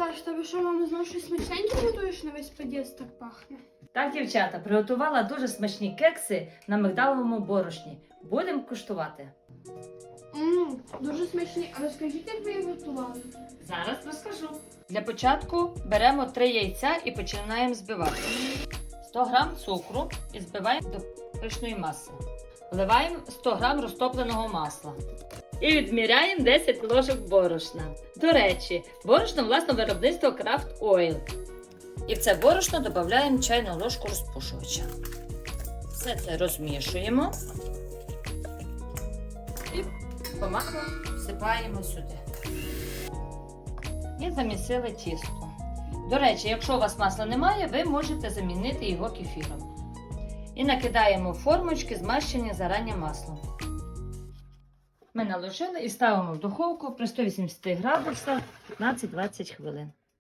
Саш, тобі що, мама, знову щось смачненьке готуєш на весь під'їзд так пахне? Так, дівчата, приготувала дуже смачні кекси на мигдаловому борошні. Будемо куштувати. Ммм, дуже смачні. А розкажіть, як ви їх готували? Зараз розкажу. Для початку беремо 3 яйця і починаємо збивати. 100 г цукру і збиваємо до пишної маси. Вливаємо 100 г розтопленого масла. І відміряємо 10 ложок борошна. До речі, борошно власного виробництва Craft Oil. І в це борошно додаємо чайну ложку розпушувача. Все це розмішуємо і помалу всипаємо сюди. І замісили тісто. До речі, якщо у вас масла немає, ви можете замінити його кефіром. І накидаємо формочки, змащені зарані маслом. Ми наложили і ставимо в духовку при 180 градусах 15-20 хвилин.